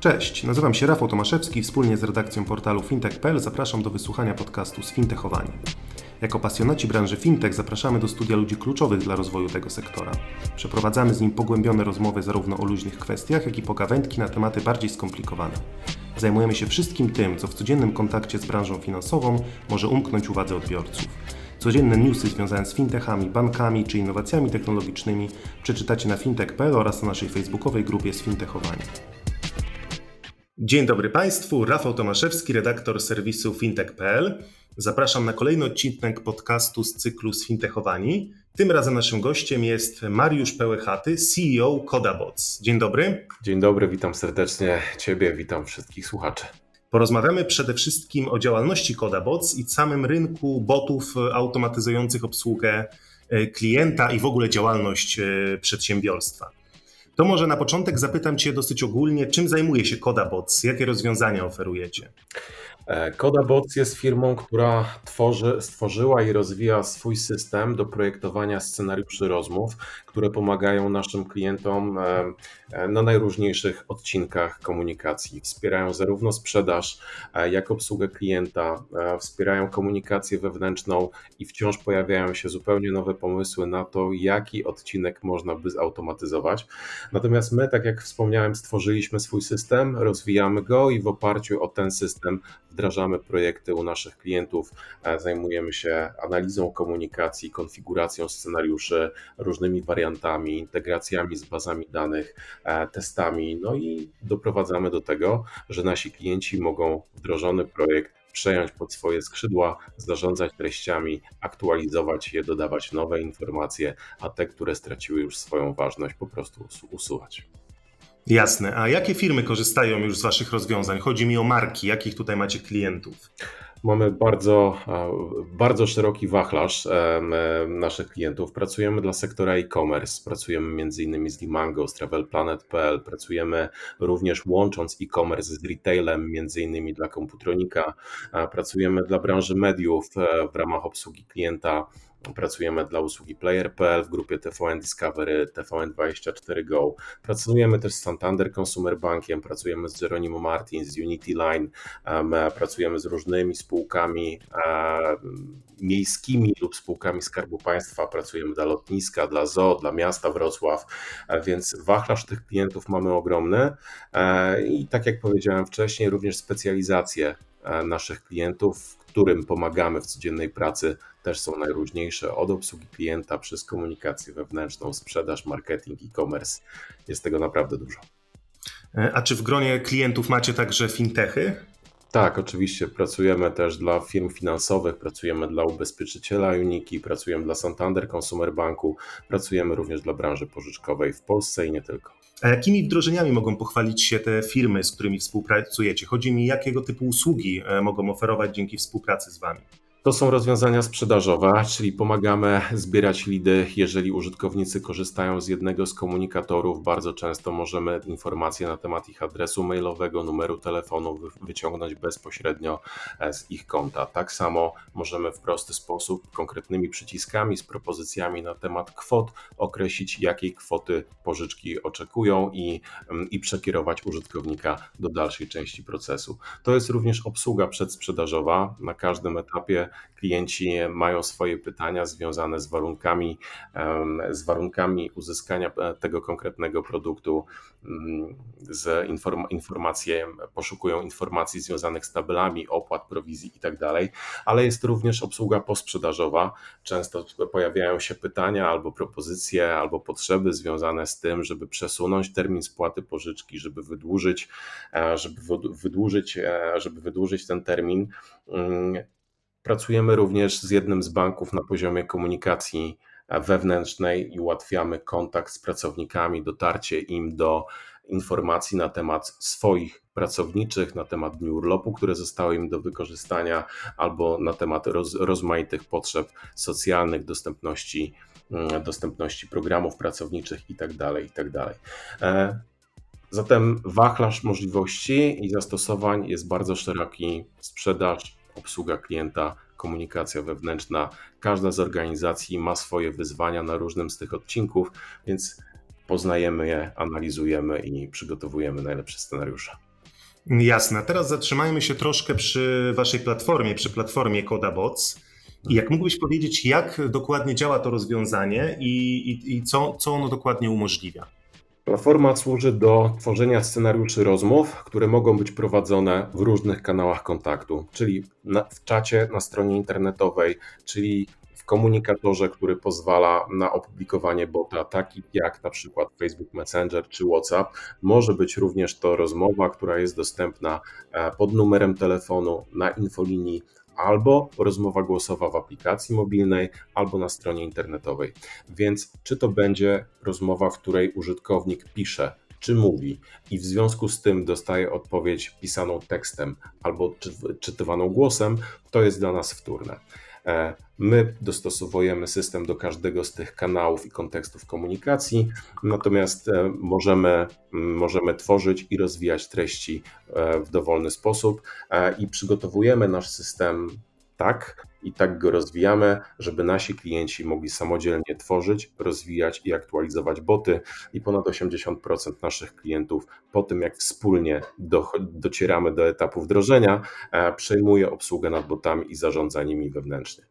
Cześć, nazywam się Rafał Tomaszewski. Wspólnie z redakcją portalu fintech.pl zapraszam do wysłuchania podcastu Sfintechowanie. Jako pasjonaci branży fintech zapraszamy do studia ludzi kluczowych dla rozwoju tego sektora. Przeprowadzamy z nim pogłębione rozmowy zarówno o luźnych kwestiach, jak i pogawędki na tematy bardziej skomplikowane. Zajmujemy się wszystkim tym, co w codziennym kontakcie z branżą finansową może umknąć uwadze odbiorców. Codzienne newsy związane z fintechami, bankami czy innowacjami technologicznymi przeczytacie na fintech.pl oraz na naszej facebookowej grupie Sfintechowanie. Dzień dobry Państwu, Rafał Tomaszewski, redaktor serwisu fintech.pl. Zapraszam na kolejny odcinek podcastu z cyklu Sfintechowani. Tym razem naszym gościem jest Mariusz Pełechaty, CEO Kodabots. Dzień dobry. Dzień dobry, witam serdecznie Ciebie, witam wszystkich słuchaczy. Porozmawiamy przede wszystkim o działalności Kodabots i samym rynku botów automatyzujących obsługę e, klienta i w ogóle działalność e, przedsiębiorstwa. To może na początek zapytam Cię dosyć ogólnie, czym zajmuje się Kodabots, jakie rozwiązania oferujecie? Kodabots jest firmą, która tworzy, stworzyła i rozwija swój system do projektowania scenariuszy rozmów, które pomagają naszym klientom na najróżniejszych odcinkach komunikacji. Wspierają zarówno sprzedaż, jak obsługę klienta, wspierają komunikację wewnętrzną i wciąż pojawiają się zupełnie nowe pomysły na to, jaki odcinek można by zautomatyzować. Natomiast my, tak jak wspomniałem, stworzyliśmy swój system, rozwijamy go i w oparciu o ten system wdrażamy projekty u naszych klientów, zajmujemy się analizą komunikacji, konfiguracją scenariuszy, różnymi wariantami, integracjami z bazami danych, testami, no i doprowadzamy do tego, że nasi klienci mogą wdrożony projekt przejąć pod swoje skrzydła, zarządzać treściami, aktualizować je, dodawać nowe informacje, a te, które straciły już swoją ważność, po prostu usuwać. Jasne. A jakie firmy korzystają już z Waszych rozwiązań? Chodzi mi o marki. Jakich tutaj macie klientów? Mamy bardzo, bardzo szeroki wachlarz naszych klientów. Pracujemy dla sektora e-commerce, pracujemy m.in. z Limango, z TravelPlanet.pl, pracujemy również łącząc e-commerce z retailem, m.in. dla Komputronika, pracujemy dla branży mediów e, w ramach obsługi klienta Pracujemy dla usługi Player.pl w grupie TVN Discovery, TVN24 Go. Pracujemy też z Santander Consumer Bankiem, pracujemy z Geronimo Martin, z Unity Line, pracujemy z różnymi spółkami miejskimi lub spółkami Skarbu Państwa, pracujemy dla lotniska, dla ZOO, dla miasta Wrocław, więc wachlarz tych klientów mamy ogromny i tak jak powiedziałem wcześniej, również specjalizacje naszych klientów, którym pomagamy w codziennej pracy, też są najróżniejsze, od obsługi klienta przez komunikację wewnętrzną, sprzedaż, marketing, e-commerce. Jest tego naprawdę dużo. E, a czy w gronie klientów macie także fintechy? Tak, oczywiście. Pracujemy też dla firm finansowych, pracujemy dla ubezpieczyciela Uniki, pracujemy dla Santander Consumer Banku, pracujemy również dla branży pożyczkowej w Polsce i nie tylko. A jakimi wdrożeniami mogą pochwalić się te firmy, z którymi współpracujecie? Chodzi mi, jakiego typu usługi e, mogą oferować dzięki współpracy z Wami? To są rozwiązania sprzedażowe, czyli pomagamy zbierać lidy. Jeżeli użytkownicy korzystają z jednego z komunikatorów, bardzo często możemy informacje na temat ich adresu mailowego, numeru telefonu wyciągnąć bezpośrednio e, z ich konta. Tak samo możemy w prosty sposób, konkretnymi przyciskami, z propozycjami na temat kwot określić, jakiej kwoty pożyczki oczekują i, mm, i przekierować użytkownika do dalszej części procesu. To jest również obsługa przedsprzedażowa. Na każdym etapie klienci mają swoje pytania związane z warunkami, z warunkami uzyskania e, tego konkretnego produktu, mm, z inform informacje, poszukują informacji związanych z tabelami, opłat, prowizji itd., tak ale jest również obsługa posprzedażowa. Często pojawiają się pytania albo propozycje, albo potrzeby związane z tym, żeby przesunąć termin spłaty pożyczki, żeby wydłużyć, e, żeby wydłużyć, e, żeby wydłużyć ten termin. Pracujemy również z jednym z banków na poziomie komunikacji wewnętrznej i ułatwiamy kontakt z pracownikami, dotarcie im do informacji na temat swoich pracowniczych, na temat dni urlopu, które zostały im do wykorzystania, albo na temat roz, rozmaitych potrzeb socjalnych, dostępności, mm, dostępności programów pracowniczych itd. Tak itd. Tak e, zatem wachlarz możliwości i zastosowań jest bardzo szeroki. Sprzedaż, obsługa klienta, komunikacja wewnętrzna. Każda z organizacji ma swoje wyzwania na różnym z tych odcinków, więc poznajemy je, analizujemy i przygotowujemy najlepsze scenariusze. Jasne. Teraz zatrzymajmy się troszkę przy Waszej platformie, przy platformie CodaBots. I jak mógłbyś powiedzieć, jak dokładnie działa to rozwiązanie i, i, i co, co ono dokładnie umożliwia? Platforma służy do tworzenia scenariuszy rozmów, które mogą być prowadzone w różnych kanałach kontaktu, czyli na, w czacie na stronie internetowej, czyli w komunikatorze, który pozwala na opublikowanie bota, taki jak na przykład Facebook Messenger czy WhatsApp. Może być również to rozmowa, która jest dostępna e, pod numerem telefonu na infolinii albo rozmowa głosowa w aplikacji mobilnej, albo na stronie internetowej. Więc czy to będzie rozmowa, w której użytkownik pisze, czy mówi, i w związku z tym dostaje odpowiedź pisaną tekstem albo czytywaną głosem, to jest dla nas wtórne. E, my dostosowujemy system do każdego z tych kanałów i kontekstów komunikacji, natomiast e, możemy, możemy tworzyć i rozwijać treści e, w dowolny sposób i przygotowujemy nasz system tak i tak go rozwijamy, żeby nasi klienci mogli samodzielnie tworzyć, rozwijać i aktualizować boty. I ponad 80% naszych klientów po tym, jak wspólnie do, docieramy do etapu wdrożenia, przejmuje obsługę nad botami i zarządza nimi wewnętrznie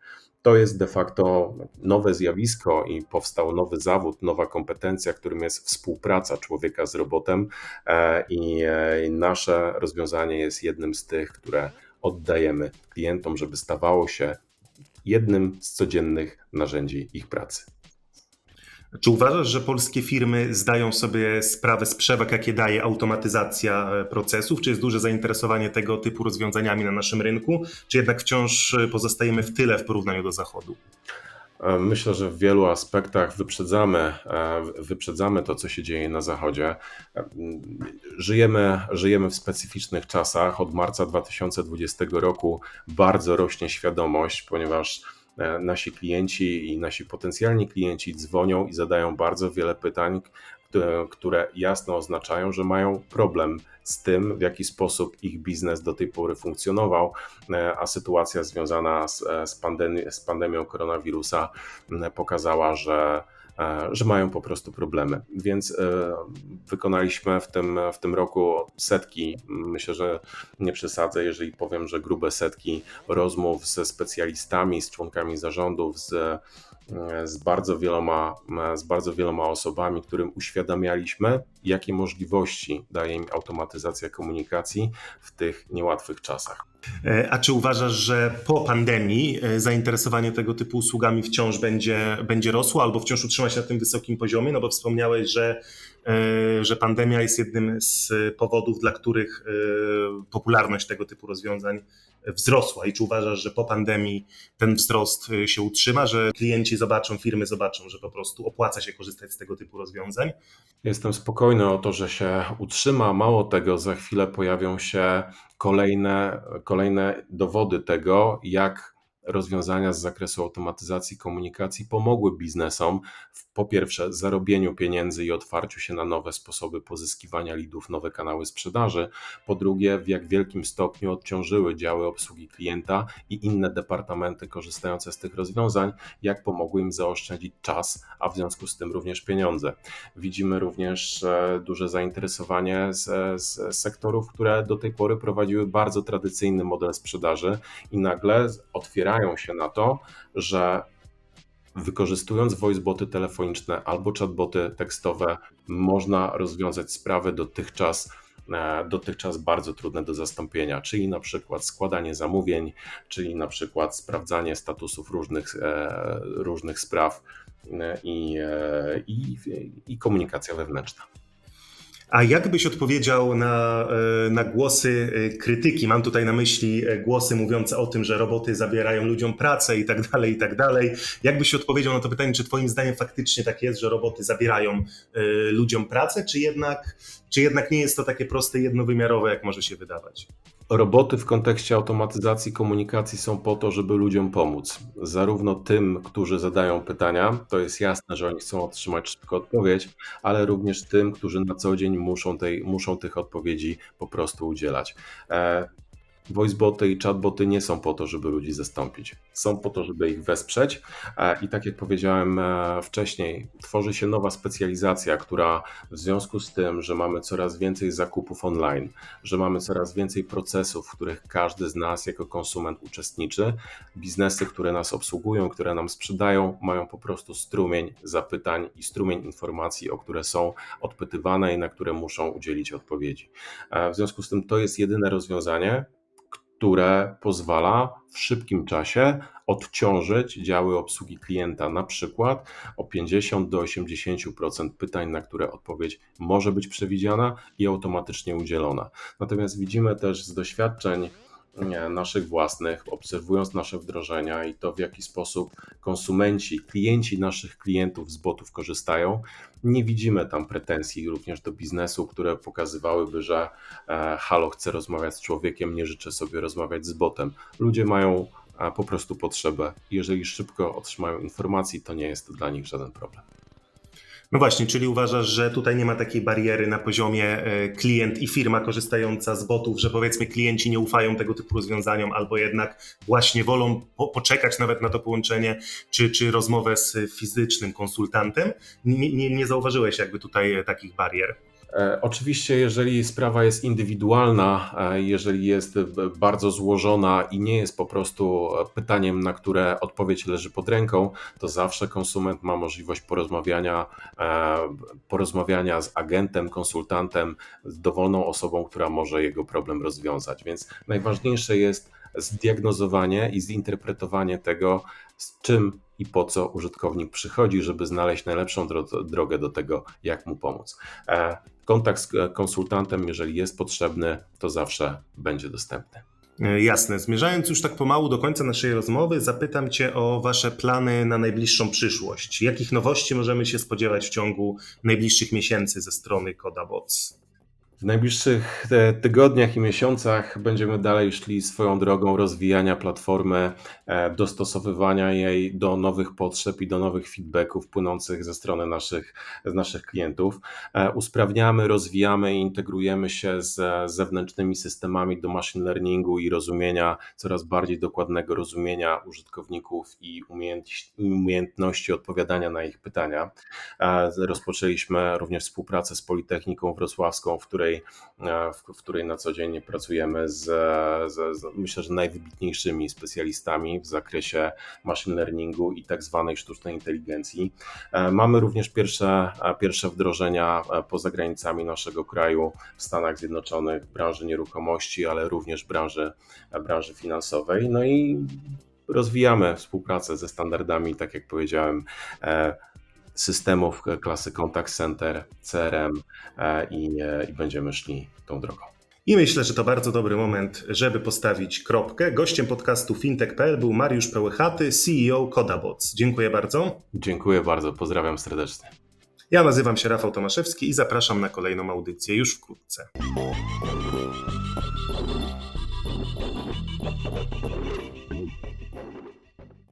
to jest de facto nowe zjawisko i powstał nowy zawód, nowa kompetencja, którym jest współpraca człowieka z robotem e, i e, nasze rozwiązanie jest jednym z tych, które oddajemy klientom, żeby stawało się jednym z codziennych narzędzi ich pracy. Czy uważasz, że polskie firmy zdają sobie sprawę z przewag, jakie daje automatyzacja e, procesów? Czy jest duże zainteresowanie tego typu rozwiązaniami na naszym rynku? Czy jednak wciąż e, pozostajemy w tyle w porównaniu do Zachodu? E, myślę, że w wielu aspektach wyprzedzamy, wyprzedzamy to, co się dzieje na Zachodzie. Żyjemy, żyjemy w specyficznych czasach. Od marca 2020 roku bardzo rośnie świadomość, ponieważ E, nasi klienci i nasi potencjalni klienci dzwonią i zadają bardzo wiele pytań, które, jasno oznaczają, że mają problem z tym, w jaki sposób ich biznes do tej pory funkcjonował, e, a sytuacja związana z, e, z, pandemi z pandemią koronawirusa pokazała, że E, że mają po prostu problemy. Więc wykonaliśmy w tym, w tym roku setki, myślę, że nie przesadzę, jeżeli powiem, że grube setki rozmów ze specjalistami, z członkami zarządów, z z bardzo wieloma, z bardzo wieloma osobami, którym uświadamialiśmy, jakie możliwości daje im automatyzacja komunikacji w tych niełatwych czasach. E, a czy uważasz, że po pandemii e, zainteresowanie tego typu usługami wciąż będzie, będzie rosło albo wciąż utrzyma się na tym wysokim poziomie? No bo wspomniałeś, że, e, że pandemia jest jednym z powodów, dla których popularność tego typu rozwiązań wzrosła i czy uważasz, że po pandemii ten wzrost y, się utrzyma, że klienci zobaczą, firmy zobaczą, że po prostu opłaca się korzystać z tego typu rozwiązań? Jestem spokojny o to, że się utrzyma. Mało tego, za chwilę pojawią się kolejne, kolejne dowody tego, jak rozwiązania z zakresu automatyzacji komunikacji pomogły biznesom w po pierwsze zarobieniu pieniędzy i otwarciu się na nowe sposoby pozyskiwania lidów, nowe kanały sprzedaży, po drugie w jak wielkim stopniu odciążyły działy obsługi klienta i inne departamenty korzystające z tych rozwiązań, jak pomogły im zaoszczędzić czas, a w związku z tym również pieniądze. Widzimy również duże zainteresowanie z, z sektorów, które do tej pory prowadziły bardzo tradycyjny model sprzedaży i nagle otwierają się na to, że Wykorzystując voiceboty telefoniczne albo chatboty tekstowe, można rozwiązać sprawy dotychczas, e, dotychczas bardzo trudne do zastąpienia, czyli na przykład składanie zamówień, czyli na przykład sprawdzanie statusów różnych, e, różnych spraw e, i, i, i komunikacja wewnętrzna. A jak byś odpowiedział na, e, na głosy e, krytyki? Mam tutaj na myśli e, głosy mówiące o tym, że roboty zabierają ludziom pracę i tak dalej, i tak dalej. Jak byś odpowiedział na to pytanie, czy Twoim zdaniem faktycznie tak jest, że roboty zabierają ludziom pracę, czy jednak, czy jednak nie jest to takie proste, jednowymiarowe, jak może się wydawać? Roboty w kontekście automatyzacji komunikacji są po to, żeby ludziom pomóc. Zarówno tym, którzy zadają pytania, to jest jasne, że oni chcą otrzymać szybko odpowiedź, ale również tym, którzy na co dzień muszą, tej, muszą tych odpowiedzi po prostu udzielać. Voiceboty i chatboty nie są po to, żeby ludzi zastąpić. Są po to, żeby ich wesprzeć. E, I tak jak powiedziałem e, wcześniej, tworzy się nowa specjalizacja, która w związku z tym, że mamy coraz więcej zakupów online, że mamy coraz więcej procesów, w których każdy z nas jako konsument uczestniczy, biznesy, które nas obsługują, które nam sprzedają, mają po prostu strumień zapytań i strumień informacji, o które są odpytywane i na które muszą udzielić odpowiedzi. E, W związku z tym to jest jedyne rozwiązanie, które pozwala w szybkim czasie odciążyć działy obsługi klienta, na przykład o 50 do 80% pytań, na które odpowiedź może być przewidziana i automatycznie udzielona. Natomiast widzimy też z doświadczeń naszych własnych, obserwując nasze wdrożenia i to, w jaki sposób konsumenci, klienci naszych klientów z botów korzystają, nie widzimy tam pretensji również do biznesu, które pokazywałyby, że e, halo, chcę rozmawiać z człowiekiem, nie życzę sobie rozmawiać z botem. Ludzie mają e, po prostu potrzebę. Jeżeli szybko otrzymają informacji, to nie jest to dla nich żaden problem. No właśnie, czyli uważasz, że tutaj nie ma takiej bariery na poziomie e, klient i firma korzystająca z botów, że powiedzmy klienci nie ufają tego typu rozwiązaniom, albo jednak właśnie wolą po, poczekać nawet na to połączenie, czy, czy rozmowę z fizycznym konsultantem. Nie, nie, nie zauważyłeś jakby tutaj e, takich barier. E, Oczywiście, jeżeli sprawa jest indywidualna, e, jeżeli jest bardzo złożona i nie jest po prostu e, pytaniem, na które odpowiedź leży pod ręką, to zawsze konsument ma możliwość porozmawiania, porozmawiania z agentem, konsultantem, z dowolną osobą, która może jego problem rozwiązać. Więc najważniejsze jest zdiagnozowanie i zinterpretowanie tego, z czym i po co użytkownik przychodzi, żeby znaleźć najlepszą dro- drogę do tego, jak mu pomóc. Kontakt z e, konsultantem, jeżeli jest potrzebny, to zawsze będzie dostępny. E, Jasne. Zmierzając już tak pomału do końca naszej rozmowy, zapytam Cię o Wasze plany na najbliższą przyszłość. Jakich nowości możemy się spodziewać w ciągu najbliższych miesięcy ze strony Codabots? W najbliższych e, tygodniach i miesiącach będziemy dalej szli swoją drogą rozwijania platformy, e, dostosowywania jej do nowych potrzeb i do nowych feedbacków płynących ze strony naszych, z naszych klientów. E, Usprawniamy, rozwijamy i integrujemy się z zewnętrznymi systemami do machine learningu i rozumienia, coraz bardziej dokładnego rozumienia użytkowników i umiejętności, odpowiadania na ich pytania. Rozpoczęliśmy również współpracę z Politechniką Wrocławską, w której, e, w, której na co dzień pracujemy z, z, z myślę, że najwybitniejszymi specjalistami w zakresie machine learningu i tak zwanej sztucznej inteligencji. E, Mamy również pierwsze, e, pierwsze wdrożenia poza granicami naszego kraju, w Stanach Zjednoczonych, branży nieruchomości, ale również branży, branży finansowej. No i rozwijamy współpracę ze standardami, tak jak powiedziałem, systemów klasy Contact Center, CRM e, i, e, i będziemy szli tą drogą. I myślę, że to bardzo dobry moment, żeby postawić kropkę. Gościem podcastu fintech.pl był Mariusz Pełychaty, CEO Codabots. Dziękuję bardzo. Dziękuję bardzo, pozdrawiam serdecznie. Ja nazywam się Rafał Tomaszewski i zapraszam na kolejną audycję już wkrótce.